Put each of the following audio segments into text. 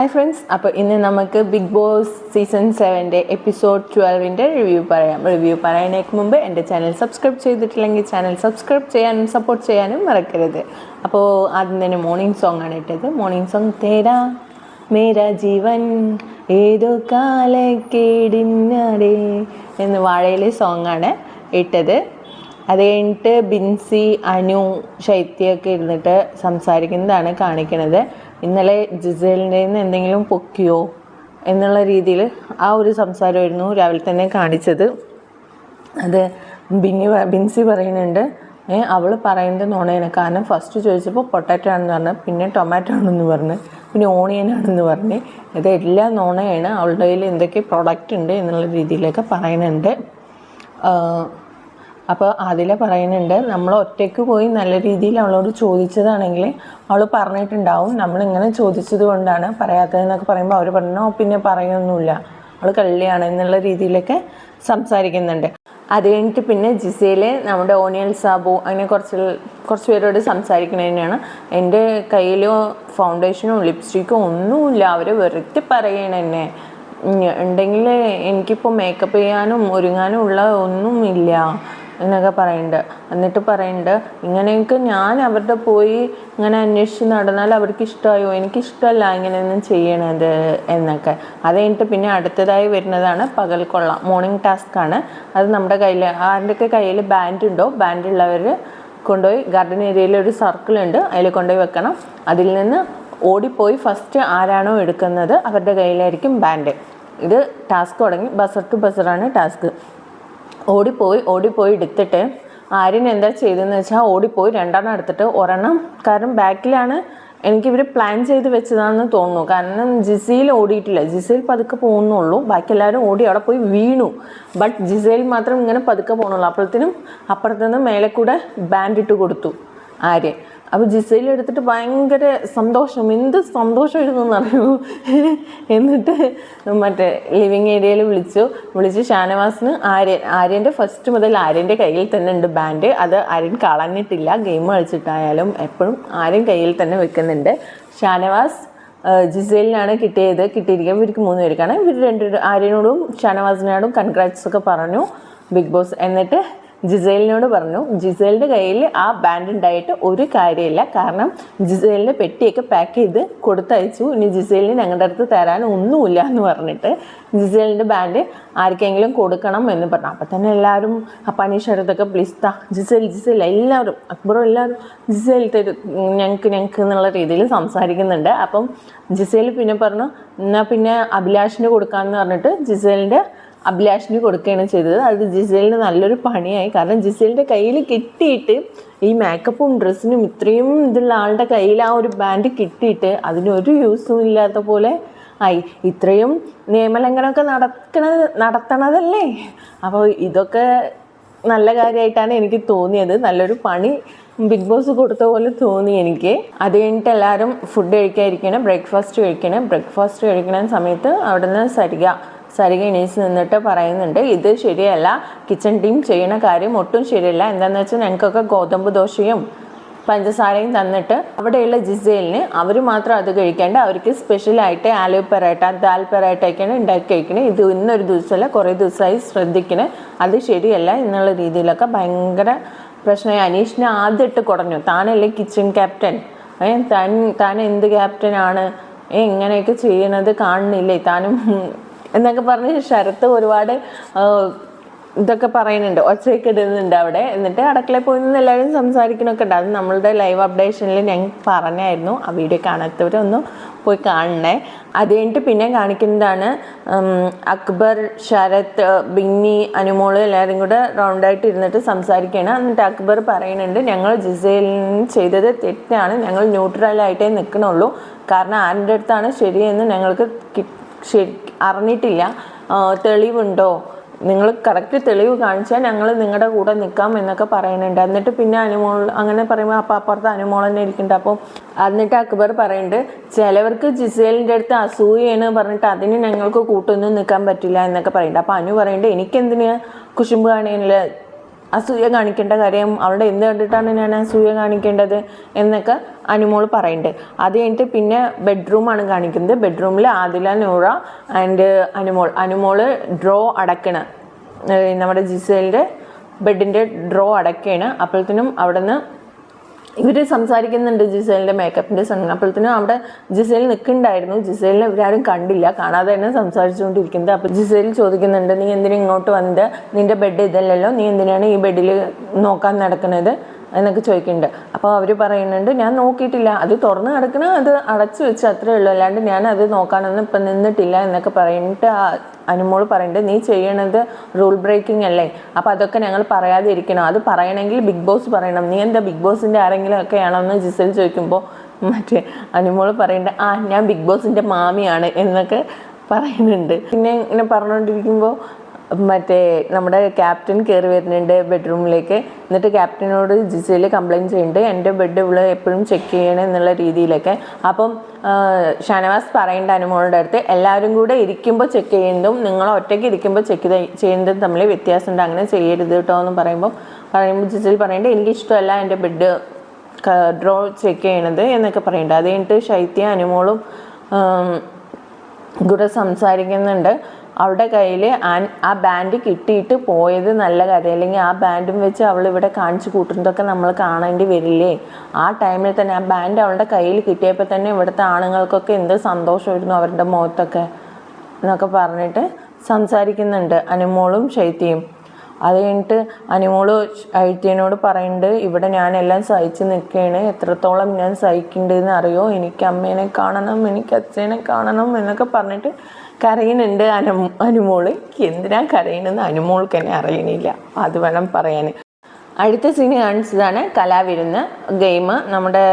Hi friends അപ്പോൾ ഇന്ന് നമുക്ക് ബിഗ് ബോസ് സീസൺ സെവന്റെ എപ്പിസോഡ് ട്വൽവിന്റെ റിവ്യൂ പറയാം. റിവ്യൂ പറയുന്നതിന് മുമ്പ് എന്റെ ചാനൽ സബ്സ്ക്രൈബ് ചെയ്തിട്ടില്ലെങ്കിൽ ചാനൽ സബ്സ്ക്രൈബ് ചെയ്യാനും സപ്പോർട്ട് ചെയ്യാനും മറക്കരുത്. അപ്പോൾ ആദ്യം തന്നെ മോർണിംഗ് സോങ് ആണ് ഇട്ടത്. മോർണിംഗ് സോങ് തേരാ മേരാ ജീവൻ ഏതോ കാലക്കേടിനാടേ എന്ന് വാഴയിലെ സോങ് ആണ് ഇട്ടത്. അത് കഴിഞ്ഞിട്ട് ബിൻസി അനു ശൈത്യൊക്കെ ഇരുന്നിട്ട് സംസാരിക്കുന്നതാണ് കാണിക്കുന്നത് ഇന്നലെ ജിസേലിന്റെ നിന്ന് എന്തെങ്കിലും പൊക്കിയോ എന്നുള്ള രീതിയിൽ ആ ഒരു സംസാരമായിരുന്നു രാവിലെ തന്നെ കാണിച്ചത്. അത് ബിന്നി ബിൻസി പറയുന്നുണ്ട് അവൾ പറയുന്നത് നുണയാണ് കാരണം ഫസ്റ്റ് ചോദിച്ചപ്പോൾ പൊട്ടാറ്റോ ആണെന്ന് പറഞ്ഞു പിന്നെ ടൊമാറ്റോ ആണെന്ന് പറഞ്ഞു പിന്നെ ഓണിയൻ ആണെന്ന് പറഞ്ഞ്. ഇത് എല്ലാം നുണയാണ് അവളുടെ കയ്യിൽ എന്തൊക്കെ പ്രോഡക്റ്റ് ഉണ്ട് എന്നുള്ള രീതിയിലൊക്കെ പറയുന്നുണ്ട്. അപ്പോൾ അതിൽ പറയുന്നുണ്ട് നമ്മൾ ഒറ്റയ്ക്ക് പോയി നല്ല രീതിയിൽ അവളോട് ചോദിച്ചതാണെങ്കിൽ അവൾ പറഞ്ഞിട്ടുണ്ടാവും. നമ്മളിങ്ങനെ ചോദിച്ചത് കൊണ്ടാണ് പറയാത്തതെന്നൊക്കെ പറയുമ്പോൾ അവർ പറഞ്ഞു പിന്നെ പറയൊന്നുമില്ല. അവൾ കള്ളിയാണ് എന്നുള്ള രീതിയിലൊക്കെ സംസാരിക്കുന്നുണ്ട്. അത് കഴിഞ്ഞിട്ട് പിന്നെ ജിസയിൽ നമ്മുടെ ഓനിയൽ സാബു അങ്ങനെ കുറച്ച് കുറച്ച് പേരോട് സംസാരിക്കുന്നതിനാണ് എന്റെ കയ്യിൽ ഫൗണ്ടേഷനോ ലിപ്സ്റ്റിക്കോ ഒന്നുമില്ല. അവർ വെറുതെ പറയണ എന്നെ ഉണ്ടെങ്കിൽ എനിക്കിപ്പോൾ മേക്കപ്പ് ചെയ്യാനും ഒരുങ്ങാനും ഉള്ള ഒന്നുമില്ല. എന്നൊക്കെ പറയുന്നുണ്ട് എന്നിട്ട് പറയുന്നുണ്ട് ഇങ്ങനെയൊക്കെ ഞാൻ അവരുടെ പോയി ഇങ്ങനെ അന്വേഷിച്ച് നടന്നാൽ അവർക്ക് ഇഷ്ടമായോ എനിക്കിഷ്ടമല്ല ഇങ്ങനെയൊന്നും ചെയ്യണത് എന്നൊക്കെ. അത് കഴിഞ്ഞിട്ട് പിന്നെ അടുത്തതായി വരുന്നതാണ് പകൽക്കൊള്ള മോർണിംഗ് ടാസ്ക് ആണ്. അത് നമ്മുടെ കയ്യിൽ ആരുടെയൊക്കെ കയ്യിൽ ബാൻഡ് ഉണ്ടോ? ബാൻഡ് ഉള്ളവർ കൊണ്ടുപോയി ഗാർഡൻ ഏരിയയിൽ ഒരു സർക്കിൾ ഉണ്ട് അതിൽ കൊണ്ടുപോയി വെക്കണം. അതിൽ നിന്ന് ഓടിപ്പോയി ഫസ്റ്റ് ആരാണോ എടുക്കുന്നത് അവരുടെ കയ്യിലായിരിക്കും ബാൻഡ് ഇത് ടാസ്ക് തുടങ്ങി ബസർ ടു ബസറാണ് ടാസ്ക് ഓടിപ്പോയി ഓടിപ്പോയി എടുത്തിട്ട് ആര്യൻ എന്താ ചെയ്തതെന്ന് വെച്ചാൽ ഓടിപ്പോയി രണ്ടെണ്ണം എടുത്തിട്ട് ഒരെണ്ണം. കാരണം ബാക്കിലാണ് എനിക്കിവർ പ്ലാൻ ചെയ്ത് വെച്ചതാണെന്ന് തോന്നുന്നു. കാരണം ജിസയിൽ ഓടിയിട്ടില്ല. ജിസയിൽ പതുക്കെ പോകുന്നുള്ളൂ. ബാക്കി എല്ലാവരും ഓടി അവിടെ പോയി വീണു. ബട്ട് ജിസയിൽ മാത്രം ഇങ്ങനെ പതുക്കെ പോകുന്നുള്ളൂ അപ്പോഴത്തേനും അപ്പുറത്തുനിന്ന് മേലെ കൂടെ ബാൻഡ് ഇട്ട് കൊടുത്തു ആര്യൻ. അപ്പോൾ ജിസയിൽ എടുത്തിട്ട് ഭയങ്കര സന്തോഷം. എന്ത് സന്തോഷം സന്തോഷമായിരുന്നു അറിയൂ എന്നിട്ട് മറ്റേ ലിവിങ് ഏരിയയിൽ വിളിച്ചു. വിളിച്ച് ഷാനവാസിന് ആര്യൻ ആര്യന്റെ ഫസ്റ്റ് മുതൽ ആര്യന്റെ കയ്യിൽ തന്നെ ഉണ്ട് ബാൻഡ് അത് ആര്യൻ കളഞ്ഞിട്ടില്ല. ഗെയിം കളിച്ചിട്ടായാലും എപ്പോഴും ആര്യൻ കയ്യിൽ തന്നെ വെക്കുന്നുണ്ട്. ഷാനവാസ് ജിസേലിനാണ് കിട്ടിയത്. കിട്ടിയിരിക്കുക ഇവർക്ക് മൂന്ന് പേർക്കാണ്. ഇവർ രണ്ടു ആര്യനോടും ഷാനവാസിനോടും കൺഗ്രാറ്റ്സ് ഒക്കെ പറഞ്ഞു. Big Boss. എന്നിട്ട് ജിസേലിനോട് പറഞ്ഞു ജിസേലിന്റെ കയ്യിൽ ആ ബാൻഡ് ഉണ്ടായിട്ട് ഒരു കാര്യമില്ല. കാരണം ജിസേലിന്റെ പെട്ടിയൊക്കെ പാക്ക് ചെയ്ത് കൊടുത്തയച്ചു. ഇനി ജിസേലിന് ഞങ്ങളുടെ അടുത്ത് തരാൻ ഒന്നുമില്ല എന്ന് പറഞ്ഞിട്ട് ജിസേലിന്റെ ബാൻഡ് ആർക്കെങ്കിലും കൊടുക്കണം എന്ന് പറഞ്ഞു. അപ്പം തന്നെ എല്ലാവരും അപ്പാനീഷടുത്തൊക്കെ പ്ലീസ് താ ജിസേൽ ജിസേൽ എല്ലാവരും അക്ബറും എല്ലാവരും ജിസേൽ തരും ഞങ്ങൾക്ക് ഞങ്ങൾക്ക് എന്നുള്ള രീതിയിൽ സംസാരിക്കുന്നുണ്ട്. അപ്പം ജിസേൽ പിന്നെ പറഞ്ഞു എന്നാൽ പിന്നെ അഭിലാഷിന് കൊടുക്കാമെന്ന് പറഞ്ഞിട്ട് ജിസേലിന്റെ അഭിലാഷിന് കൊടുക്കുകയാണ് ചെയ്തത്. അത് ജിസേലിന് നല്ലൊരു പണിയായി. കാരണം ജിസേലിന്റെ കയ്യിൽ കിട്ടിയിട്ട് ഈ മേക്കപ്പും ഡ്രസ്സിനും ഇത്രയും ഇതുള്ള ആളുടെ കയ്യിൽ ആ ഒരു ബാൻഡ് കിട്ടിയിട്ട് അതിനൊരു യൂസും ഇല്ലാത്ത പോലെ ആയി. ഇത്രയും നിയമലംഘനമൊക്കെ നടക്കണത് നടത്തണതല്ലേ? അപ്പോൾ ഇതൊക്കെ നല്ല കാര്യമായിട്ടാണ് എനിക്ക് തോന്നിയത്. നല്ലൊരു പണി ബിഗ് ബോസ് കൊടുത്ത പോലെ തോന്നി എനിക്ക്. അത് കഴിഞ്ഞിട്ട് എല്ലാവരും ഫുഡ് കഴിക്കാതിരിക്കണം ബ്രേക്ക്ഫാസ്റ്റ് കഴിക്കണം. ബ്രേക്ക്ഫാസ്റ്റ് കഴിക്കുന്ന സമയത്ത് അവിടുന്ന് സരിക സരിക എണീച്ച് നിന്നിട്ട് പറയുന്നുണ്ട് ഇത് ശരിയല്ല. കിച്ചൺ ടീം ചെയ്യുന്ന കാര്യം ഒട്ടും ശരിയല്ല. എന്താണെന്ന് വെച്ചാൽ ഞങ്ങൾക്കൊക്കെ ഗോതമ്പ് ദോശയും പഞ്ചസാരയും തന്നിട്ട് അവിടെയുള്ള ജിസേലിന് അവർ മാത്രം അത് കഴിക്കേണ്ട. അവർക്ക് സ്പെഷ്യലായിട്ട് ആലു പെറോട്ട ദാൽ പെറേട്ടയൊക്കെയാണ് ഉണ്ടാക്കി കഴിക്കണേ. ഇത് ഇന്നൊരു ദിവസമല്ല കുറേ ദിവസമായി ശ്രദ്ധിക്കണേ. അത് ശരിയല്ല എന്നുള്ള രീതിയിലൊക്കെ ഭയങ്കര പ്രശ്നമായി. അനീഷിനെ ആദ്യം ഇട്ട് കുടഞ്ഞു. താനല്ലേ കിച്ചൺ ക്യാപ്റ്റൻ താൻ താൻ എന്ത് ക്യാപ്റ്റനാണ് ഏ ഇങ്ങനെയൊക്കെ ചെയ്യണത് കാണുന്നില്ലേ? താനും എന്നൊക്കെ പറഞ്ഞ് ശരത്ത് ഒരുപാട് ഇതൊക്കെ പറയുന്നുണ്ട്. ഒച്ചയൊക്കെ ഇടുന്നുണ്ട് അവിടെ. എന്നിട്ട് അടുക്കളയിൽ പോയി നിന്ന് എല്ലാവരും സംസാരിക്കണമൊക്കെ ഉണ്ട്. അത് നമ്മളുടെ ലൈവ് അപ്ഡേഷനിൽ ഞാൻ പറഞ്ഞായിരുന്നു. ആ വീഡിയോ കാണാത്തവരൊന്ന് പോയി കാണണേ. അത് കഴിഞ്ഞിട്ട് പിന്നെ കാണിക്കുന്നതാണ് അക്ബർ ശരത് ബിന്നി അനുമോൾ എല്ലാവരും കൂടെ റൗണ്ടായിട്ട് ഇരുന്നിട്ട് സംസാരിക്കുകയാണ് എന്നിട്ട് അക്ബർ പറയുന്നുണ്ട് ഞങ്ങൾ ജിസേലിന് ചെയ്തത് തെറ്റാണ്. ഞങ്ങൾ ന്യൂട്രലായിട്ടേ നിൽക്കണുള്ളൂ കാരണം ആരുടെ അടുത്താണ് ശരിയെന്ന് ഞങ്ങൾക്ക് ശരി അറിഞ്ഞിട്ടില്ല. തെളിവുണ്ടോ? നിങ്ങൾ കറക്റ്റ് തെളിവ് കാണിച്ചാൽ ഞങ്ങൾ നിങ്ങളുടെ കൂടെ നിൽക്കാം എന്നൊക്കെ പറയുന്നുണ്ട്. എന്നിട്ട് പിന്നെ അനുമോൾ അങ്ങനെ പറയുമ്പോൾ അപ്പം അപ്പുറത്ത് അനുമോൾ തന്നെ ഇരിക്കുന്നുണ്ട്. അപ്പോൾ എന്നിട്ട് അക്ബർ പറയുന്നുണ്ട് ചിലവർക്ക് ജിസേലിന്റെ അടുത്ത് അസൂയാണ് പറഞ്ഞിട്ട് അതിന് ഞങ്ങൾക്ക് കൂട്ടൊന്നും നിൽക്കാൻ പറ്റില്ല എന്നൊക്കെ പറയുന്നുണ്ട്. അപ്പോൾ അനു പറയുന്നുണ്ട് എനിക്കെന്തിന് കുശുമ്പ് കാണിയുള്ള അസൂയ കാണിക്കേണ്ട കാര്യം അവളുടെ എന്ത് കണ്ടിട്ടാണ് ഞാൻ അസൂയ കാണിക്കേണ്ടത് എന്നൊക്കെ അനുമോൾ പറയുന്നുണ്ട് അത് കഴിഞ്ഞിട്ട് പിന്നെ ബെഡ്റൂമാണ് കാണിക്കുന്നത്. ബെഡ്റൂമിൽ ആദില നൂറ ആൻഡ് അനുമോൾ. അനുമോൾ ഡ്രോ അടക്കണ. നമ്മുടെ ജിസേലിന്റെ ബെഡിന്റെ ഡ്രോ അടക്കുകയാണ് അപ്പോഴത്തേനും അവിടെ നിന്ന് ഇവർ സംസാരിക്കുന്നുണ്ട് ജിസേലിന്റെ മേക്കപ്പിന്റെ സംഘം അപ്പോഴത്തേനും അവിടെ ജിസേൽ നിൽക്കുന്നുണ്ടായിരുന്നു. ജിസേലിനെ ഇവരാരും കണ്ടില്ല. കാണാതെ തന്നെ സംസാരിച്ചുകൊണ്ടിരിക്കുന്നത്. അപ്പോൾ ജിസേൽ ചോദിക്കുന്നുണ്ട് നീ എന്തിനാ ഇങ്ങോട്ട് വന്നത്? നിന്റെ ബെഡ് ഇതല്ലല്ലോ. നീ എന്തിനാണ് ഈ ബെഡിൽ നോക്കാൻ നടക്കുന്നത്? എന്നൊക്കെ ചോദിക്കുന്നുണ്ട്. അപ്പോൾ അവർ പറയുന്നുണ്ട് ഞാൻ നോക്കിയിട്ടില്ല. അത് തുറന്ന് കിടക്കണ അത് അടച്ചു വെച്ച് അത്രേ ഉള്ളൂ. അല്ലാണ്ട് ഞാൻ അത് നോക്കാനൊന്നും ഇപ്പം നിന്നിട്ടില്ല എന്നൊക്കെ പറഞ്ഞിട്ട് ആ അനുമോൾ പറയുന്നുണ്ട് നീ ചെയ്യണത് റൂൾ ബ്രേക്കിംഗ് അല്ലേ? അപ്പോൾ അതൊക്കെ ഞങ്ങൾ പറയാതിരിക്കണം. അത് പറയണമെങ്കിൽ ബിഗ് ബോസ് പറയണം. നീ എന്താ ബിഗ് ബോസിന്റെ ആരെങ്കിലും ഒക്കെ ആണോന്ന് ജിസൽ ചോദിക്കുമ്പോൾ മറ്റേ അനുമോൾ പറയുന്നുണ്ട് ആ ഞാൻ ബിഗ് ബോസിന്റെ മാമിയാണ് എന്നൊക്കെ പറയുന്നുണ്ട്. പിന്നെ ഇങ്ങനെ പറഞ്ഞുകൊണ്ടിരിക്കുമ്പോൾ മറ്റേ നമ്മുടെ ക്യാപ്റ്റൻ കയറി വരുന്നുണ്ട് ബെഡ്റൂമിലേക്ക് എന്നിട്ട് ക്യാപ്റ്റനോട് ജിസയിൽ കംപ്ലയിന്റ് ചെയ്യുന്നുണ്ട്. എന്റെ ബെഡ് ഇവിടെ എപ്പോഴും ചെക്ക് ചെയ്യണം എന്നുള്ള രീതിയിലൊക്കെ. അപ്പം ഷനവാസ് പറയേണ്ട അനുമോളുടെ അടുത്ത് എല്ലാവരും കൂടെ ഇരിക്കുമ്പോൾ ചെക്ക് ചെയ്യുന്നതും നിങ്ങൾ ഒറ്റയ്ക്ക് ഇരിക്കുമ്പോൾ ചെക്ക് ചെയ്യുന്നതും തമ്മിൽ വ്യത്യാസമുണ്ട്. അങ്ങനെ ചെയ്യരുത് കേട്ടോ എന്ന് പറയുമ്പോൾ പറയുമ്പോൾ ജിസയിൽ പറയേണ്ടത് എനിക്കിഷ്ടമല്ല എന്റെ ബെഡ് ഡ്രോ ചെക്ക് ചെയ്യണത് എന്നൊക്കെ പറയുന്നുണ്ട് അത് കഴിഞ്ഞിട്ട് ശൈത്യ അനുമോളും കൂടെ സംസാരിക്കുന്നുണ്ട്. അവളുടെ കയ്യിൽ ആ ബാൻഡ് കിട്ടിയിട്ട് പോയത് നല്ല കാര്യം അല്ലെങ്കിൽ ആ ബാൻഡും വെച്ച് അവൾ ഇവിടെ കാണിച്ചു കൂട്ടുന്നതൊക്കെ നമ്മൾ കാണേണ്ടി വരില്ലേ? ആ ടൈമിൽ തന്നെ ആ ബാൻഡ് അവളുടെ കയ്യിൽ കിട്ടിയപ്പോൾ തന്നെ ഇവിടുത്തെ ആണുങ്ങൾക്കൊക്കെ എന്ത് സന്തോഷമായിരുന്നു അവരുടെ മുഖത്തൊക്കെ എന്നൊക്കെ പറഞ്ഞിട്ട് സംസാരിക്കുന്നുണ്ട് അനുമോളും ശൈത്യയും. അത് കഴിഞ്ഞിട്ട് അനുമോൾ ഐത്യനോട് പറയുന്നുണ്ട് ഇവിടെ ഞാനെല്ലാം സഹിച്ച് നിൽക്കുകയാണ് എത്രത്തോളം ഞാൻ സഹിക്കുന്നുണ്ടെന്ന് അറിയോ? എനിക്ക് അമ്മേനെ കാണണം എനിക്ക് അച്ഛനെ കാണണം എന്നൊക്കെ പറഞ്ഞിട്ട് കരയുന്നുണ്ട് അനു അനുമോൾ. എന്തിനാ കരയണമെന്ന് അനുമോൾക്ക് തന്നെ അറിയണില്ല. അത് വേണം പറയാൻ അടുത്ത സീന് കാണിച്ചതാണ് കലാവിരുന്ന് ഗെയിം നമ്മുടെ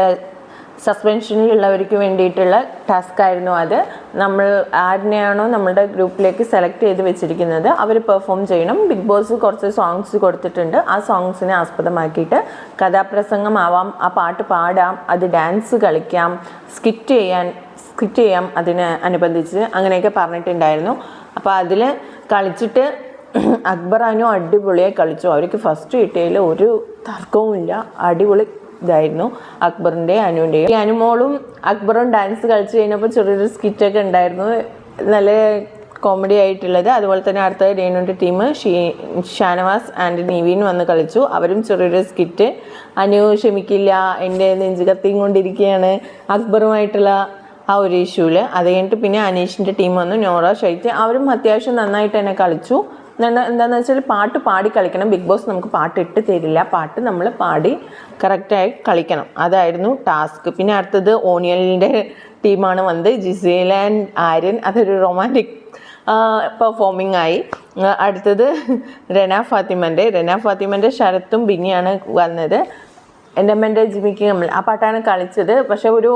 സസ്പെൻഷനിലുള്ളവർക്ക് വേണ്ടിയിട്ടുള്ള ടാസ്ക് ആയിരുന്നു അത്. നമ്മൾ ആരിനെയാണോ നമ്മുടെ ഗ്രൂപ്പിലേക്ക് സെലക്ട് ചെയ്ത് വെച്ചിരിക്കുന്നത് അവർ പെർഫോം ചെയ്യണം. ബിഗ് ബോസ് കുറച്ച് സോങ്സ് കൊടുത്തിട്ടുണ്ട്. ആ സോങ്സിനെ ആസ്പദമാക്കിയിട്ട് കഥാപ്രസംഗമാവാം ആ പാട്ട് പാടാം അത് ഡാൻസ് കളിക്കാം സ്കിറ്റ് ചെയ്യാൻ സ്കിറ്റ് ചെയ്യാം അതിന് അനുബന്ധിച്ച് അങ്ങനെയൊക്കെ പറഞ്ഞിട്ടുണ്ടായിരുന്നു. അപ്പോൾ അതിൽ കളിച്ചിട്ട് അക്ബർ അനു അടിപൊളിയായി കളിച്ചു. അവർക്ക് ഫസ്റ്റ് കിട്ടിയതിൽ ഒരു തർക്കവുമില്ല. അടിപൊളി ഇതായിരുന്നു അക്ബറിന്റെ അനുവിന്റെയും അനുമോളും അക്ബറും ഡാൻസ് കളിച്ച് കഴിഞ്ഞപ്പോൾ ചെറിയൊരു സ്കിറ്റൊക്കെ ഉണ്ടായിരുന്നു. നല്ല കോമഡി ആയിട്ടുള്ളത്. അതുപോലെ തന്നെ അടുത്ത രേണുവിന്റെ ടീം ഷീ ഷാനവാസ് ആൻഡ് നീവീൻ വന്ന് കളിച്ചു. അവരും ചെറിയൊരു സ്കിറ്റ് അനു ക്ഷമിക്കില്ല എന്റെ നെഞ്ചു കത്തിയും കൊണ്ടിരിക്കുകയാണ് അക്ബറുമായിട്ടുള്ള ആ ഒരു ഇഷ്യൂവിൽ അത് കഴിഞ്ഞിട്ട് പിന്നെ അനീഷിന്റെ ടീം വന്നു നോറ ഷൈറ്റ് അവരും അത്യാവശ്യം നന്നായിട്ട് തന്നെ കളിച്ചു. എന്താ എന്താണെന്ന് വെച്ചാൽ പാട്ട് പാടി കളിക്കണം. ബിഗ് ബോസ് നമുക്ക് പാട്ട് ഇട്ട് തരില്ല. പാട്ട് നമ്മൾ പാടി കറക്റ്റായി കളിക്കണം. അതായിരുന്നു ടാസ്ക്. പിന്നെ അടുത്തത് ഓണിയലിന്റെ ടീമാണ് വന്നത്. ജിസേൽ ആൻഡ് ആര്യൻ. അതൊരു റൊമാന്റിക് പെർഫോമിംഗ് ആയി. അടുത്തത് രന ഫാത്തിമന്റെ രന ഫാത്തിമന്റെ ശരത്തും ബിന്നിയാണ് വന്നത്. എന്റെ അമ്മന്റെ ജിമിക്ക് നമ്മൾ ആ പാട്ടാണ് കളിച്ചത്. പക്ഷേ ഒരു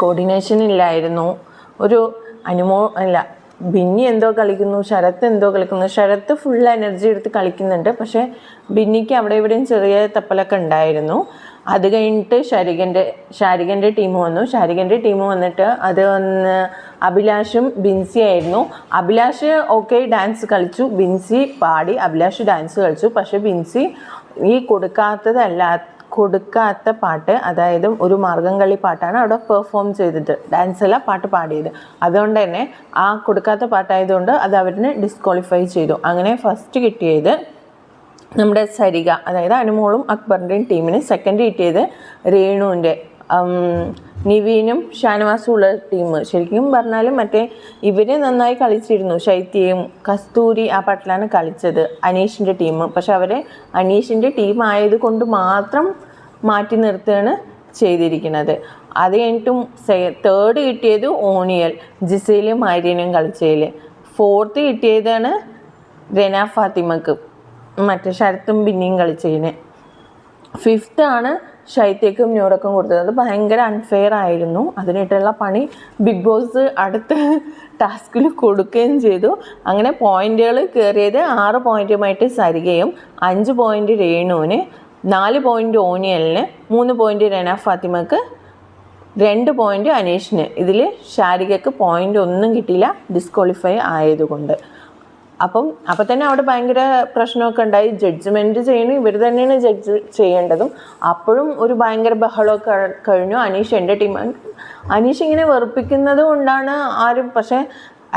കോർഡിനേഷൻ ഇല്ലായിരുന്നു. ഒരു അനുമോ അല്ല ബിന്നി എന്തോ കളിക്കുന്നു ശരത്ത് എന്തോ കളിക്കുന്നു. ശരത്ത് ഫുൾ എനർജി എടുത്ത് കളിക്കുന്നുണ്ട്. പക്ഷേ ബിന്നിക്ക് അവിടെ ഇവിടെയും ചെറിയ തപ്പലൊക്കെ ഉണ്ടായിരുന്നു. അത് കഴിഞ്ഞിട്ട് ശാരികന്റെ ശാരികന്റെ ടീം വന്നു. ശാരികന്റെ ടീം വന്നിട്ട് അത് വന്ന് അഭിലാഷും ബിൻസി ആയിരുന്നു. അഭിലാഷ് ഓക്കെ ഡാൻസ് കളിച്ചു. ബിൻസി പാടി അഭിലാഷ് ഡാൻസ് കളിച്ചു. പക്ഷേ ബിൻസി ഈ കൊടുക്കാത്തതല്ല കൊടുക്കാത്ത പാട്ട് അതായത് ഒരു മാർഗം കളി പാട്ടാണ് അവിടെ പെർഫോം ചെയ്തിട്ട് ഡാൻസ് അല്ല പാട്ട് പാടിയത്. അതുകൊണ്ട് തന്നെ ആ കൊടുക്കാത്ത പാട്ടായതുകൊണ്ട് അത് അവരിനെ ഡിസ്ക്വാളിഫൈ ചെയ്തു. അങ്ങനെ ഫസ്റ്റ് കിട്ടിയത് നമ്മുടെ സരിക അതായത് അനുമോളും അക്ബറിന്റെയും ടീമിന് സെക്കൻഡ് കിട്ടിയത് രേണുവിന്റെ നിവീനും ഷാനവാസും ഉള്ള ടീം ശരിക്കും പറഞ്ഞാൽ മറ്റേ ഇവർ നന്നായി കളിച്ചിരുന്നു. ശൈത്യയും കസ്തൂരി ആ പാട്ടിലാണ് കളിച്ചത് അനീഷിന്റെ ടീം പക്ഷെ അവരെ അനീഷിന്റെ ടീം ആയതുകൊണ്ട് മാത്രം മാറ്റി നിർത്തുകയാണ് ചെയ്തിരിക്കുന്നത്. അത് കഴിഞ്ഞിട്ടും തേർഡ് കിട്ടിയത് ഓണിയൽ ജിസയിലും ആര്യനും കളിച്ചതിൽ ഫോർത്ത് കിട്ടിയതാണ് രന ഫാത്തിമക്ക് മറ്റേ ശരത്തും പിന്നെയും കളിച്ചതിന്. ഫിഫ്ത്ത് ആണ് ശൈത്യക്കും ന്യൂറക്കും കൊടുത്തത്. അത് ഭയങ്കര അൺഫെയർ ആയിരുന്നു. അതിനിട്ടുള്ള പണി ബിഗ് ബോസ് അടുത്ത ടാസ്കിൽ കൊടുക്കുകയും ചെയ്തു. അങ്ങനെ പോയിന്റുകൾ കയറിയത് ആറ് പോയിന്റുമായിട്ട് സരികയും അഞ്ച് പോയിന്റ് രേണുവിന് നാല് പോയിന്റ് ഓനിയലിന് മൂന്ന് പോയിന്റ് രന ഫാത്തിമക്ക് രണ്ട് പോയിന്റ് അനീഷിന്. ഇതിൽ ഷാരികക്ക് പോയിന്റ് ഒന്നും കിട്ടിയില്ല ഡിസ്ക്വാളിഫൈ ആയതുകൊണ്ട്. അപ്പം അപ്പം തന്നെ അവിടെ ഭയങ്കര പ്രശ്നമൊക്കെ ഉണ്ടായി. ജഡ്ജ്മെന്റ് ചെയ്യണം ഇവർ തന്നെയാണ് ജഡ്ജ് ചെയ്യേണ്ടതും. അപ്പോഴും ഒരു ഭയങ്കര ബഹളമൊക്കെ കഴിഞ്ഞു. അനീഷ് എന്റെ ടീം അനീഷ് ഇങ്ങനെ വെറുപ്പിക്കുന്നത് കൊണ്ടാണ് ആരും പക്ഷേ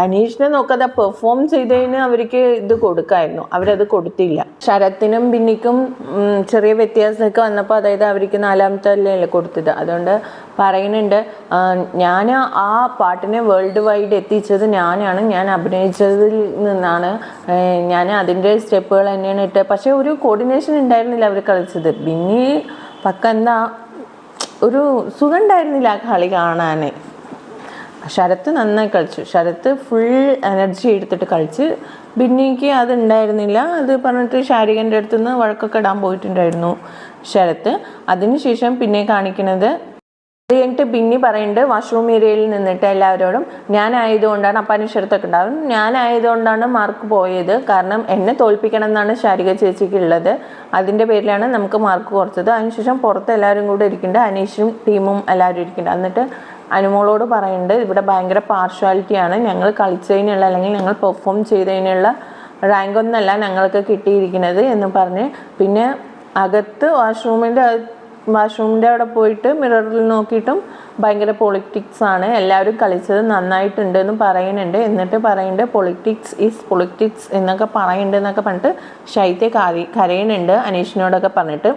അനീഷിനെ നോക്കാതെ പെർഫോം ചെയ്തതിന് അവർക്ക് ഇത് കൊടുക്കായിരുന്നു. അവരത് കൊടുത്തില്ല. ശരത്തിനും ബിന്നിക്കും ചെറിയ വ്യത്യാസമൊക്കെ വന്നപ്പോൾ അതായത് അവർക്ക് നാലാമത്തെ അല്ലേ കൊടുത്തത്. അതുകൊണ്ട് പറയുന്നുണ്ട് ഞാൻ ആ പാട്ടിനെ വേൾഡ് വൈഡ് എത്തിച്ചത് ഞാനാണ്. ഞാൻ അഭിനയിച്ചതിൽ നിന്നാണ്. ഞാൻ അതിന്റെ സ്റ്റെപ്പുകൾ തന്നെയാണ് ഇട്ട് പക്ഷേ ഒരു കോർഡിനേഷൻ ഉണ്ടായിരുന്നില്ല അവർ കളിച്ചത്. ബിന്നി പക്ക എന്താ ഒരു സുഖം ഉണ്ടായിരുന്നില്ല ആ കളി കാണാൻ ശരത്ത് നന്നായി കളിച്ചു. ശരത്ത് ഫുൾ എനർജി എടുത്തിട്ട് കളിച്ച്. ബിന്നിക്ക് അത് ഉണ്ടായിരുന്നില്ല അത് പറഞ്ഞിട്ട് ശാരികന്റെ അടുത്ത് നിന്ന് വഴക്കൊക്കെ ഇടാൻ പോയിട്ടുണ്ടായിരുന്നു ശരത്ത്. അതിനുശേഷം പിന്നെ കാണിക്കുന്നത് അത് കഴിഞ്ഞിട്ട് ബിന്നി പറയുന്നുണ്ട് വാഷ്റൂം ഏരിയയിൽ നിന്നിട്ട് എല്ലാവരോടും ഞാനായതുകൊണ്ടാണ് അപ്പം ശരത്തൊക്കെ ഉണ്ടാവും ഞാനായതുകൊണ്ടാണ് മാർക്ക് പോയത്. കാരണം എന്നെ തോൽപ്പിക്കണം എന്നാണ് ശാരിക ചേച്ചിക്ക് ഉള്ളത്. അതിന്റെ പേരിലാണ് നമുക്ക് മാർക്ക് കുറച്ചത്. അതിനുശേഷം പുറത്ത് എല്ലാവരും കൂടെ ഇരിക്കുന്നുണ്ട്. അനീഷും ടീമും എല്ലാവരും ഇരിക്കുന്നുണ്ട്. എന്നിട്ട് അനുമോളോട് പറയുന്നുണ്ട് ഇവിടെ ഭയങ്കര പാർഷ്വാലിറ്റിയാണ് ഞങ്ങൾ കളിച്ചതിനുള്ള അല്ലെങ്കിൽ ഞങ്ങൾ പെർഫോം ചെയ്തതിനുള്ള റാങ്ക് ഒന്നല്ല ഞങ്ങൾക്ക് കിട്ടിയിരിക്കുന്നത് എന്ന് പറഞ്ഞ് പിന്നെ അകത്ത് വാഷ്റൂമിന്റെ വാഷ്റൂമിന്റെ അവിടെ പോയിട്ട് മിററിൽ നോക്കിയിട്ടും ഭയങ്കര പൊളിറ്റിക്സ് ആണ്. എല്ലാവരും കളിച്ചത് നന്നായിട്ടുണ്ട് എന്ന് പറയുന്നുണ്ട്. എന്നിട്ട് പറയുന്നുണ്ട് പൊളിറ്റിക്സ് ഈസ് പൊളിറ്റിക്സ് എന്നൊക്കെ പറയുന്നുണ്ട് എന്നൊക്കെ പറഞ്ഞിട്ട് ശൈത്യ കരി കരയുന്നുണ്ട് അനീഷിനോടൊക്കെ പറഞ്ഞിട്ട്.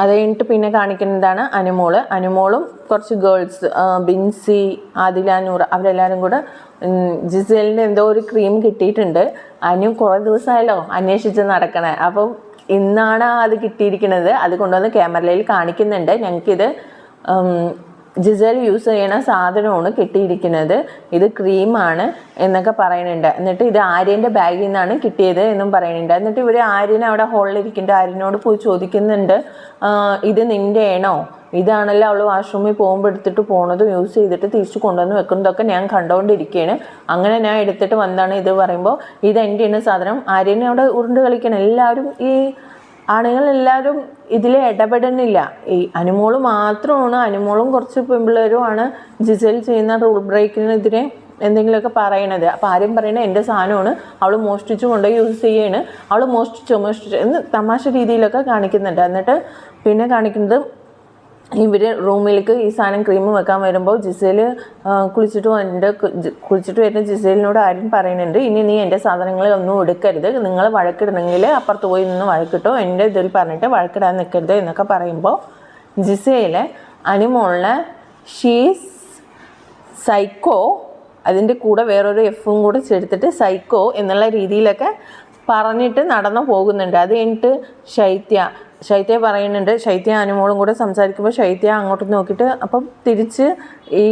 അത് കഴിഞ്ഞിട്ട് പിന്നെ കാണിക്കുന്നതാണ് അനുമോൾ. അനുമോളും കുറച്ച് ഗേൾസ് ബിൻസി ആദിലാനൂർ അവരെല്ലാവരും കൂടെ ജിസേലിന്റെ എന്തോ ഒരു ക്രീം കിട്ടിയിട്ടുണ്ട്. അനു കുറേ ദിവസമായല്ലോ അന്വേഷിച്ച് നടക്കണേ. അപ്പം ഇന്നാണ് അത് കിട്ടിയിരിക്കുന്നത് അത് കൊണ്ടുവന്ന് ക്യാമറയിൽ കാണിക്കുന്നുണ്ട്. ഞങ്ങൾക്കിത് ജിസേൽ യൂസ് ചെയ്യണ സാധനമാണ് കിട്ടിയിരിക്കുന്നത്. ഇത് ക്രീമാണ് എന്നൊക്കെ പറയുന്നുണ്ട്. എന്നിട്ട് ഇത് ആര്യന്റെ ബാഗിൽ നിന്നാണ് കിട്ടിയത് എന്നും പറയുന്നുണ്ട്. എന്നിട്ട് ഇവർ ആര്യൻ അവിടെ ഹോളിലിരിക്കുന്നുണ്ട്. ആര്യനോട് പോയി ചോദിക്കുന്നുണ്ട് "ആ, ഇത് നിന്റെ ആണോ ഇതാണല്ലോ അവൾ വാഷ്റൂമിൽ പോകുമ്പോൾ എടുത്തിട്ട് പോണതും. യൂസ് ചെയ്തിട്ട് തിരിച്ചു കൊണ്ടുവന്ന് വെക്കുന്നതൊക്കെ ഞാൻ കണ്ടുകൊണ്ടിരിക്കുകയാണ് അങ്ങനെ ഞാൻ എടുത്തിട്ട് വന്നതാണ്. ഇത് പറയുമ്പോൾ ഇത് എന്റെയാണ് സാധനം. ആര്യനെ അവിടെ ഉരുണ്ട് കളിക്കണം. എല്ലാവരും ഈ ആണുങ്ങളെല്ലാവരും ഇതിൽ ഇടപെടുന്നില്ല. ഈ അനുമോൾ മാത്രമാണ് അനുമോളും കുറച്ച് പെൺപിള്ളേരുമാണ് ജിസൽ ചെയ്യുന്ന റൂൾ ബ്രേക്കിനെതിരെ എന്തെങ്കിലുമൊക്കെ പറയണത്. അപ്പോൾ ആരും പറയണത് എന്റെ സാധനമാണ് അവൾ മോഷ്ടിച്ചു കൊണ്ട് യൂസ് ചെയ്യാണ്. അവൾ മോഷ്ടിച്ചോ മോഷ്ടിച്ചോ എന്ന് തമാശ രീതിയിലൊക്കെ കാണിക്കുന്നുണ്ട്. എന്നിട്ട് പിന്നെ കാണിക്കുന്നത് ഇവർ റൂമിലേക്ക് ഈ സാധനം ക്രീം വെക്കാൻ വരുമ്പോൾ ജിസേൽ കുളിച്ചിട്ട് വന്നിട്ട് കുളിച്ചിട്ട് വരുന്ന ജിസേലിനോട് ആരും പറയുന്നുണ്ട്. ഇനി നീ എന്റെ സാധനങ്ങൾ ഒന്നും എടുക്കരുത്. നിങ്ങൾ വഴക്കിടണമെങ്കിൽ അപ്പുറത്ത് പോയി നിന്ന് വഴക്കിട്ടോ. എന്റെ ഇതിൽ പറഞ്ഞിട്ട് വഴക്കിടാൻ നിൽക്കരുത് എന്നൊക്കെ പറയുമ്പോൾ ജിസയിലെ അനുമോളിനെ ഷീസ് സൈക്കോ അതിന്റെ കൂടെ വേറൊരു എഫും കൂടെ ചേർത്തിട്ട് സൈക്കോ എന്നുള്ള രീതിയിലൊക്കെ പറഞ്ഞിട്ട് നടന്നു പോകുന്നുണ്ട്. അത് കഴിഞ്ഞിട്ട് ശൈത്യ ശൈത്യ പറയുന്നുണ്ട്. ശൈത്യ അനുമോളും കൂടെ സംസാരിക്കുമ്പോൾ ശൈത്യ അങ്ങോട്ട് നോക്കിയിട്ട് അപ്പം തിരിച്ച് ഈ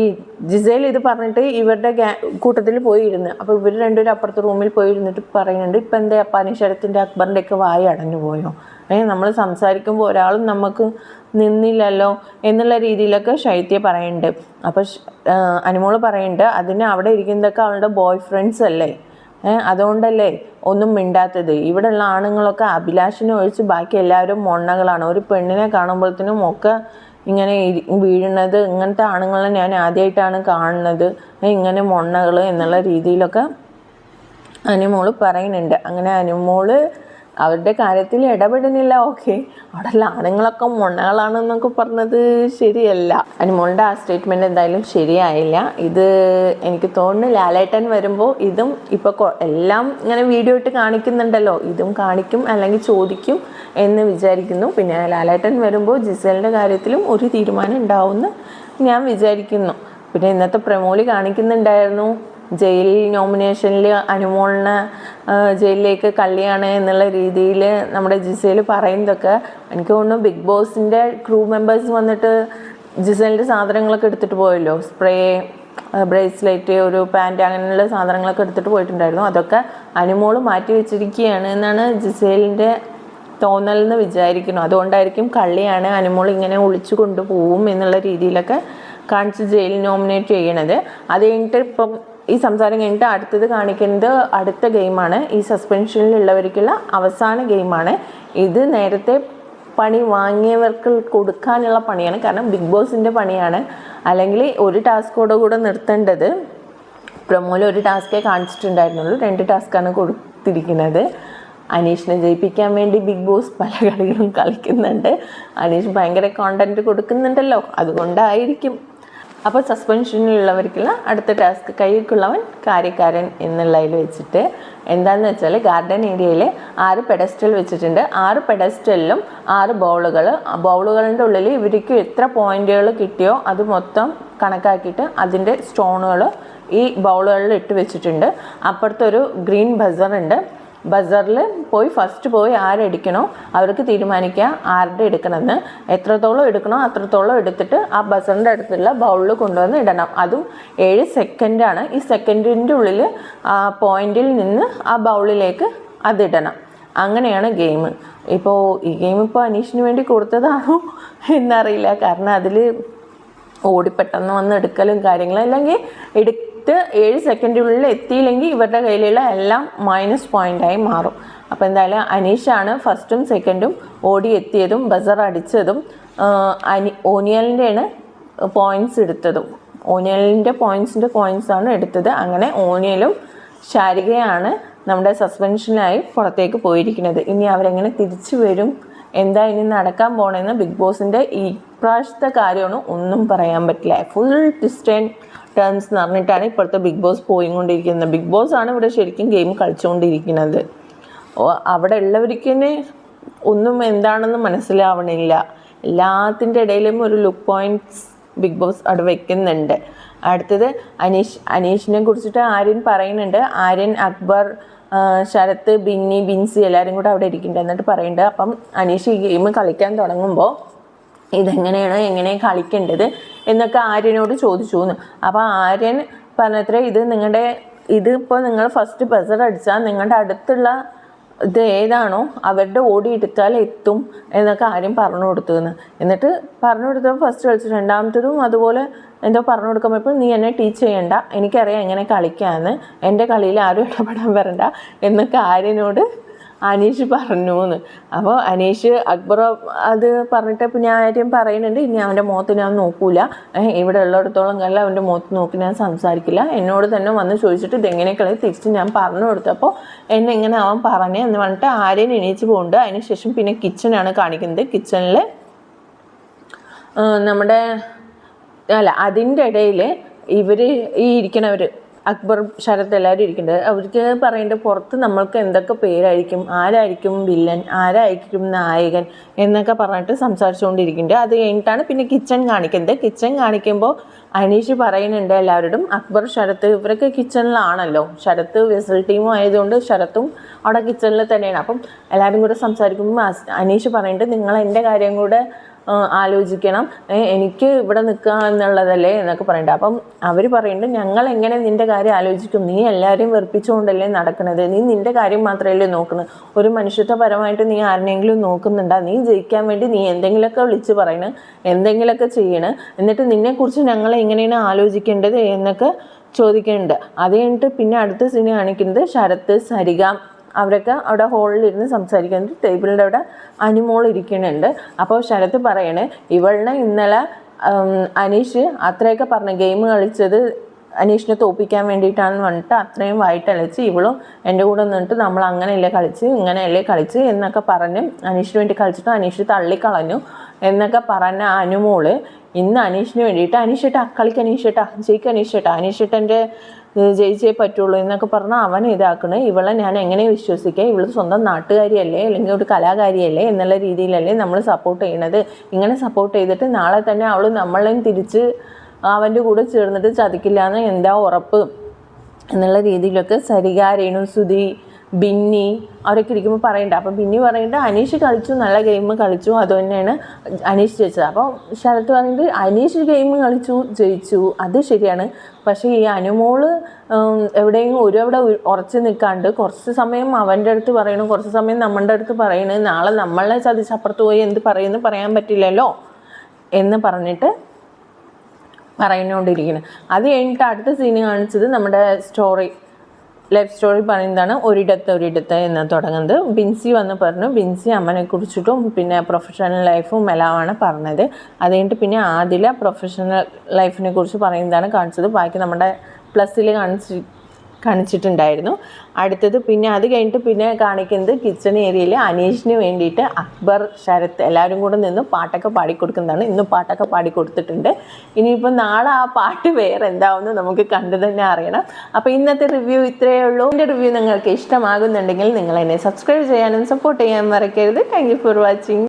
ജിസേൽ ഇത് പറഞ്ഞിട്ട് ഇവരുടെ ഗ്യാ കൂട്ടത്തിൽ പോയിരുന്നു. അപ്പോൾ ഇവർ രണ്ടുപേരും അപ്പുറത്തെ റൂമിൽ പോയി ഇരുന്നിട്ട് പറയുന്നുണ്ട് ഇപ്പം എന്താ പനിശരത്തിന്റെ അക്ബറിന്റെ ഒക്കെ വായ അടഞ്ഞു പോയോ? ഏ നമ്മൾ സംസാരിക്കുമ്പോൾ ഒരാളും നമുക്ക് നിന്നില്ലല്ലോ? എന്നുള്ള രീതിയിലൊക്കെ ശൈത്യ പറയുന്നുണ്ട്. അപ്പോൾ അനുമോൾ പറയുന്നുണ്ട് അതിന് അവിടെ ഇരിക്കുന്നതൊക്കെ അവളുടെ ബോയ് ഫ്രണ്ട്സ് അല്ലേ അതുകൊണ്ടല്ലേ ഒന്നും മിണ്ടാത്തത്. ഇവിടെയുള്ള ആണുങ്ങളൊക്കെ അഭിലാഷിനെ ഒഴിച്ച് ബാക്കി എല്ലാവരും മൊണ്ണകളാണ്. ഒരു പെണ്ണിനെ കാണുമ്പോഴത്തേനും ഒക്കെ ഇങ്ങനെ വീഴുന്നത് ഇങ്ങനത്തെ ആണുങ്ങളെ ഞാൻ ആദ്യമായിട്ടാണ് കാണുന്നത്. ഇങ്ങനെ മൊണ്ണകൾ എന്നുള്ള രീതിയിലൊക്കെ അനുമോൾ പറയുന്നുണ്ട്. അങ്ങനെ അനുമോൾ അവരുടെ കാര്യത്തിൽ ഇടപെടുന്നില്ല. ഓക്കെ. അവിടെ ആണുങ്ങളൊക്കെ മൊണ്ണകളാണെന്നൊക്കെ പറഞ്ഞത് ശരിയല്ല. അനുമോളുടെ ആ സ്റ്റേറ്റ്മെന്റ് എന്തായാലും ശരിയായില്ല. ഇത് എനിക്ക് തോന്നുന്നു ലാലേട്ടൻ വരുമ്പോൾ ഇതും ഇപ്പോൾ എല്ലാം ഇങ്ങനെ വീഡിയോ ഇട്ട് കാണിക്കുന്നുണ്ടല്ലോ. ഇതും കാണിക്കും അല്ലെങ്കിൽ ചോദിക്കും എന്ന് വിചാരിക്കുന്നു. പിന്നെ ലാലേട്ടൻ വരുമ്പോൾ ജിസലിന്റെ കാര്യത്തിലും ഒരു തീരുമാനം ഉണ്ടാവുമെന്ന് ഞാൻ വിചാരിക്കുന്നു. പിന്നെ ഇന്നത്തെ പ്രമോലി കാണിക്കുന്നുണ്ടായിരുന്നു. ജയിൽ നോമിനേഷനിൽ അനുമോളിനെ ജയിലിലേക്ക് കള്ളിയാണ് എന്നുള്ള രീതിയിൽ നമ്മുടെ ജിസയിൽ പറയുന്നതൊക്കെ എനിക്ക് തോന്നുന്നു ബിഗ് ബോസിന്റെ ക്രൂ മെമ്പേഴ്സ് വന്നിട്ട് ജിസലിന്റെ സാധനങ്ങളൊക്കെ എടുത്തിട്ട് പോയല്ലോ. സ്പ്രേ ബ്രേസ്ലെറ്റ് ഒരു പാന്റ് അങ്ങനെയുള്ള സാധനങ്ങളൊക്കെ എടുത്തിട്ട് പോയിട്ടുണ്ടായിരുന്നു. അതൊക്കെ അനുമോൾ മാറ്റി വെച്ചിരിക്കുകയാണ് എന്നാണ് ജിസേലിന്റെ തോന്നൽ എന്ന് വിചാരിക്കുന്നു. അതുകൊണ്ടായിരിക്കും കള്ളിയാണ് അനുമോൾ ഇങ്ങനെ ഒളിച്ചു കൊണ്ടുപോകും എന്നുള്ള രീതിയിലൊക്കെ കാണിച്ച് ജയിലിൽ നോമിനേറ്റ് ചെയ്യണത്. അത് കഴിഞ്ഞിട്ട് ഇപ്പം ഈ സംസാരം കഴിഞ്ഞിട്ട് അടുത്തത് കാണിക്കുന്നത് അടുത്ത ഗെയിമാണ്. ഈ സസ്പെൻഷനിലുള്ളവർക്കുള്ള അവസാന ഗെയിമാണ്. ഇത് നേരത്തെ പണി വാങ്ങിയവർക്ക് കൊടുക്കാനുള്ള പണിയാണ്. കാരണം ബിഗ് ബോസിന്റെ പണിയാണ്. അല്ലെങ്കിൽ ഒരു ടാസ്കോടെ കൂടെ നിർത്തേണ്ടത്. പ്രൊമോയിൽ ഒരു ടാസ്കേ കാണിച്ചിട്ടുണ്ടായിരുന്നുള്ളൂ. രണ്ട് ടാസ്ക്കാണ് കൊടുത്തിരിക്കുന്നത്. അനീഷിനെ ജയിപ്പിക്കാൻ വേണ്ടി ബിഗ് ബോസ് പല കളികളും കളിക്കുന്നുണ്ട്. അനീഷ് ഭയങ്കര കോണ്ടന്റ് കൊടുക്കുന്നുണ്ടല്ലോ. അതുകൊണ്ടായിരിക്കും. അപ്പോൾ സസ്പെൻഷനിലുള്ളവർക്കുള്ള അടുത്ത ടാസ്ക് കൈക്കുള്ളവൻ കാര്യക്കാരൻ എന്നുള്ളതിൽ വെച്ചിട്ട് എന്താണെന്ന് വെച്ചാൽ ഗാർഡൻ ഏരിയയിൽ ആറ് പെഡസ്റ്റൽ വെച്ചിട്ടുണ്ട്. ആറ് പെഡസ്റ്റലിലും ആറ് ബൗളുകൾ ബൗളുകളുടെ ഉള്ളിൽ ഇവർക്ക് എത്ര പോയിന്റുകൾ കിട്ടിയോ അത് മൊത്തം കണക്കാക്കിയിട്ട് അതിന്റെ സ്റ്റോണുകൾ ഈ ബൗളുകളിൽ ഇട്ട് വെച്ചിട്ടുണ്ട്. അപ്പുറത്തൊരു ഗ്രീൻ ബസർ ഉണ്ട്. ബസറിൽ പോയി ഫസ്റ്റ് പോയി ആരെടുക്കണോ അവർക്ക് തീരുമാനിക്കുക ആരുടെ എടുക്കണമെന്ന്. എത്രത്തോളം എടുക്കണോ അത്രത്തോളം എടുത്തിട്ട് ആ ബസറിന്റെ അടുത്തുള്ള ബൗളിൽ കൊണ്ടുവന്ന് ഇടണം. അതും ഏഴ് സെക്കൻഡാണ് ഈ സെക്കൻഡിന്റെ ഉള്ളിൽ ആ പോയിന്റിൽ നിന്ന് ആ ബൗളിലേക്ക് അതിടണം അങ്ങനെയാണ് ഗെയിം. ഇപ്പോൾ ഈ ഗെയിം ഇപ്പോൾ അനീഷിന് വേണ്ടി കൊടുത്തതാണോ എന്നറിയില്ല. കാരണം അതിൽ ഓടി പെട്ടെന്ന് വന്ന് എടുക്കലും കാര്യങ്ങളും അല്ലെങ്കിൽ എടുത്ത് ഏഴ് സെക്കൻഡിനുള്ളിൽ എത്തിയില്ലെങ്കിൽ ഇവരുടെ കയ്യിലുള്ള എല്ലാം മൈനസ് പോയിന്റായി മാറും. അപ്പോൾ എന്തായാലും അനീഷാണ് ഫസ്റ്റും സെക്കൻഡും ഓടി എത്തിയതും ബസർ അടിച്ചതും അനി ഓനിയലിന്റെയാണ് പോയിന്റ്സ് എടുത്തതും. ഓനിയലിന്റെ പോയിന്റ്സിന്റെ കോയിൻസാണ് എടുത്തത്. അങ്ങനെ ഓനിയലും ശാരികയാണ് നമ്മുടെ സസ്പെൻഷനായി പുറത്തേക്ക് പോയിരിക്കുന്നത്. ഇനി അവരെങ്ങനെ തിരിച്ചു വരും? എന്താ ഇനി നടക്കാൻ പോണെന്ന് ബിഗ് ബോസിന്റെ ഈ പ്രാവശ്യത്തെ കാര്യമാണ് ഒന്നും പറയാൻ പറ്റില്ല. ഫുൾ ടിസ്റ്റൻ ടേൺസ് എന്ന് പറഞ്ഞിട്ടാണ് ഇപ്പോഴത്തെ ബിഗ് ബോസ് പോയിക്കൊണ്ടിരിക്കുന്നത്. ബിഗ് ബോസ് ആണ് ഇവിടെ ശരിക്കും ഗെയിം കളിച്ചുകൊണ്ടിരിക്കുന്നത്. ഓ അവിടെ ഉള്ളവർക്ക് ഒന്നും എന്താണെന്ന് മനസ്സിലാവണില്ല. എല്ലാത്തിന്റെ ഇടയിലും ഒരു ലുക്ക് പോയിന്റ്സ് ബിഗ് ബോസ് അവിടെ വെക്കുന്നുണ്ട്. അടുത്തത് അനീഷ് അനീഷിനെ കുറിച്ചിട്ട് ആര്യൻ പറയുന്നുണ്ട്. ആര്യൻ അക്ബർ ശരത്ത് ബിന്നി ബിൻസി എല്ലാവരും കൂടെ അവിടെ ഇരിക്കുന്നുണ്ട്. എന്നിട്ട് പറയുന്നുണ്ട് അപ്പം അനീഷ് ഈ ഗെയിം കളിക്കാൻ തുടങ്ങുമ്പോൾ ഇതെങ്ങനെയാണ് എങ്ങനെ കളിക്കേണ്ടത് എന്നൊക്കെ ആര്യനോട് ചോദിച്ചു അപ്പോൾ ആര്യൻ പറഞ്ഞത്ര ഇത് നിങ്ങളുടെ ഇതിപ്പോൾ നിങ്ങൾ ഫസ്റ്റ് ബസർ അടിച്ചാൽ നിങ്ങളുടെ അടുത്തുള്ള ഇത് ഏതാണോ അവരുടെ ഓടി എടുത്താൽ എത്തും എന്നൊക്കെ ആര്യം പറഞ്ഞു കൊടുത്തു എന്ന് എന്നിട്ട് പറഞ്ഞു കൊടുത്തപ്പോൾ ഫസ്റ്റ് കളിച്ചു രണ്ടാമത്തതും അതുപോലെ എന്തോ പറഞ്ഞു കൊടുക്കുമ്പോൾ നീ എന്നെ ടീച്ച് ചെയ്യണ്ട എനിക്കറിയാം എങ്ങനെ കളിക്കാമെന്ന് എന്റെ കളിയിൽ ആരും ഇടപെടാൻ വരണ്ട എന്നൊക്കെ ആര്യനോട് അനീഷ് പറഞ്ഞു എന്ന് അപ്പോൾ അനീഷ് അക്ബർ അത് പറഞ്ഞിട്ട് ഇപ്പം ഞാൻ ആരും പറയുന്നുണ്ട്. ഇനി അവന്റെ മുഖത്ത് ഞാൻ നോക്കൂല. ഇവിടെ ഉള്ളിടത്തോളം കാലം അവന്റെ മുഖത്ത് നോക്കി ഞാൻ സംസാരിക്കില്ല. എന്നോട് തന്നെ വന്ന് ചോദിച്ചിട്ട് ഇതെങ്ങനെ കളി തിരിച്ച് ഞാൻ പറഞ്ഞു കൊടുത്തപ്പോൾ എന്നെ ഇങ്ങനെ അവൻ പറഞ്ഞേ എന്ന് പറഞ്ഞിട്ട് ആരെയും എണീച്ച് പോകുന്നുണ്ട് അതിന് ശേഷം പിന്നെ കിച്ചണാണ് കാണിക്കുന്നത്. കിച്ചണിൽ നമ്മുടെ അല്ല അതിന്റെ ഇടയിൽ ഇവർ ഈ ഇരിക്കണവർ അക്ബർ ശരത് എല്ലാവരും ഇരിക്കുന്നുണ്ട്. അവർക്ക് പറയേണ്ടത് പുറത്ത് നമ്മൾക്ക് എന്തൊക്കെ പേരായിരിക്കും ആരായിരിക്കും വില്ലൻ ആരായിരിക്കും നായകൻ എന്നൊക്കെ പറഞ്ഞിട്ട് സംസാരിച്ചുകൊണ്ടിരിക്കുന്നുണ്ട്. അത് കഴിഞ്ഞിട്ടാണ് പിന്നെ കിച്ചൺ കാണിക്കുന്നത്. കിച്ചൺ കാണിക്കുമ്പോൾ അനീഷ് പറയുന്നുണ്ട് എല്ലാവരോടും അക്ബർ ശരത്ത് ഇവരൊക്കെ കിച്ചണിലാണല്ലോ. ശരത്ത് വെസൽ ടീമും ആയതുകൊണ്ട് ശരത്തും അവിടെ കിച്ചണിൽ തന്നെയാണ്. അപ്പം എല്ലാവരും കൂടെ സംസാരിക്കുമ്പോൾ അനീഷ് പറയുന്നുണ്ട് നിങ്ങൾ എന്റെ കാര്യം കൂടെ ആലോചിക്കണം. എനിക്ക് ഇവിടെ നിൽക്കുക എന്നുള്ളതല്ലേ എന്നൊക്കെ പറയണ്ട. അപ്പം അവർ പറയുന്നുണ്ട് ഞങ്ങൾ എങ്ങനെ നിന്റെ കാര്യം ആലോചിക്കും? നീ എല്ലാവരെയും വെറുപ്പിച്ചുകൊണ്ടല്ലേ നടക്കുന്നത് നീ നിന്റെ കാര്യം മാത്രമല്ലേ നോക്കുന്നത് ഒരു മനുഷ്യത്വപരമായിട്ട് നീ ആരെങ്കിലും നോക്കുന്നുണ്ടാ? നീ ജയിക്കാൻ വേണ്ടി നീ എന്തെങ്കിലുമൊക്കെ വിളിച്ച് പറയണം എന്തെങ്കിലുമൊക്കെ ചെയ്യണം. എന്നിട്ട് നിന്നെക്കുറിച്ച് ഞങ്ങൾ എങ്ങനെയാണ് ആലോചിക്കേണ്ടത്? എന്നൊക്കെ ചോദിക്കുന്നുണ്ട് അത് കഴിഞ്ഞിട്ട് പിന്നെ അടുത്ത സീൻ കാണിക്കുന്നത് ശരത്ത് സരിക അവരൊക്കെ അവിടെ ഹോളിലിരുന്ന് സംസാരിക്കുന്നുണ്ട് ടേബിളിന്റെ അവിടെ അനുമോൾ ഇരിക്കുന്നുണ്ട് അപ്പോൾ ശരത്ത് പറയണേ ഇവളിനെ ഇന്നലെ അനീഷ് അത്രയൊക്കെ പറഞ്ഞു ഗെയിം കളിച്ചത് അനീഷിനെ തോപ്പിക്കാൻ വേണ്ടിയിട്ടാണെന്ന് പറഞ്ഞിട്ട് അത്രയും വായിട്ടലച്ച് ഇവളും എന്റെ കൂടെ നിന്നിട്ട് നമ്മൾ അങ്ങനെയല്ലേ കളിച്ച് ഇങ്ങനെയല്ലേ കളിച്ച് എന്നൊക്കെ പറഞ്ഞ് അനീഷിന് വേണ്ടി കളിച്ചിട്ട് അനീഷ് തള്ളിക്കളഞ്ഞു എന്നൊക്കെ പറഞ്ഞ അനുമോൾ ഇന്ന് അനീഷിന് വേണ്ടിയിട്ട് അനീഷേട്ടാ കളിക്ക് അനീഷേട്ടാ ജയിക്ക് അനീഷേട്ടാ അനീഷേട്ടന്റെ ജയിച്ചേ പറ്റുള്ളൂ എന്നൊക്കെ പറഞ്ഞാൽ അവൻ ഇതാക്കണേ. ഇവളെ ഞാൻ എങ്ങനെ വിശ്വസിക്കുക ഇവൾ സ്വന്തം നാട്ടുകാരിയല്ലേ? അല്ലെങ്കിൽ ഒരു കലാകാരിയല്ലേ? എന്നുള്ള രീതിയിലല്ലേ നമ്മൾ സപ്പോർട്ട് ചെയ്യണത്. ഇങ്ങനെ സപ്പോർട്ട് ചെയ്തിട്ട് നാളെ തന്നെ അവൾ നമ്മളെയും തിരിച്ച് അവന്റെ കൂടെ ചേർന്നിട്ട് ചതിക്കില്ല എന്ന് എന്താ ഉറപ്പ്? എന്നുള്ള രീതിയിലൊക്കെ സരിക രേണുസുതി ബിന്നി അവരൊക്കെ ഇരിക്കുമ്പോൾ പറയണ്ട. അപ്പം ബിന്നി പറയണ്ട അനീഷ് കളിച്ചു നല്ല ഗെയിം കളിച്ചു. അത് തന്നെയാണ് അനീഷ് ജയിച്ചത്. അപ്പോൾ ശരത്ത് പറയുന്നത് അനീഷ് ഗെയിം കളിച്ചു ജയിച്ചു. അത് ശരിയാണ്. പക്ഷേ ഈ അനുമോൾ എവിടെയെങ്കിലും ഒരു അവിടെ ഉറച്ച് നിൽക്കാണ്ട് കുറച്ച് സമയം അവന്റെ അടുത്ത് പറയണു കുറച്ച് സമയം നമ്മളുടെ അടുത്ത് പറയണു. നാളെ നമ്മളെ ചതിച്ചപ്പുറത്ത് പോയി എന്ത് പറയുമെന്ന് പറയാൻ പറ്റില്ലല്ലോ എന്ന് പറഞ്ഞിട്ട് പറയുന്നുകൊണ്ടിരിക്കുന്നത് അത് കഴിഞ്ഞിട്ട് അടുത്ത സീന് കാണിച്ചത് നമ്മുടെ സ്റ്റോറി ലൈഫ് സ്റ്റോറി പറയുന്നതാണ് ഒരിടത്ത് ഒരിടത്ത് എന്ന് തുടങ്ങുന്നത്. ബിൻസി വന്ന് പറഞ്ഞു ബിൻസി അമ്മനെ കുറിച്ചിട്ടും പിന്നെ പ്രൊഫഷണൽ ലൈഫും എല്ലാമാണ് പറഞ്ഞത്. അത് കഴിഞ്ഞിട്ട് പിന്നെ ആദില പ്രൊഫഷണൽ ലൈഫിനെ കുറിച്ച് പറയുന്നതാണ് കാണിച്ചത്. ബാക്കി നമ്മുടെ പ്ലസ്സിൽ കാണിച്ച് കാണിച്ചിട്ടുണ്ടായിരുന്നു. അടുത്തത് പിന്നെ അത് കഴിഞ്ഞിട്ട് പിന്നെ കാണിക്കുന്നത് കിച്ചൺ ഏരിയയിൽ അനീഷിന് വേണ്ടിയിട്ട് അക്ബർ ശരത്ത് എല്ലാവരും കൂടെ നിന്ന് പാട്ടൊക്കെ പാടിക്കൊടുക്കുന്നതാണ്. ഇന്ന് പാട്ടൊക്കെ പാടിക്കൊടുത്തിട്ടുണ്ട്. ഇനിയിപ്പോൾ നാളെ ആ പാട്ട് വേറെ എന്താവുമെന്ന് നമുക്ക് കണ്ടു തന്നെ അറിയണം. അപ്പോൾ ഇന്നത്തെ റിവ്യൂ ഇത്രയേ ഉള്ളൂ. എന്റെ റിവ്യൂ നിങ്ങൾക്ക് ഇഷ്ടമാകുന്നുണ്ടെങ്കിൽ നിങ്ങൾ എന്നെ സബ്സ്ക്രൈബ് ചെയ്യാനും സപ്പോർട്ട് ചെയ്യാനും മറക്കരുത്. Thank for watching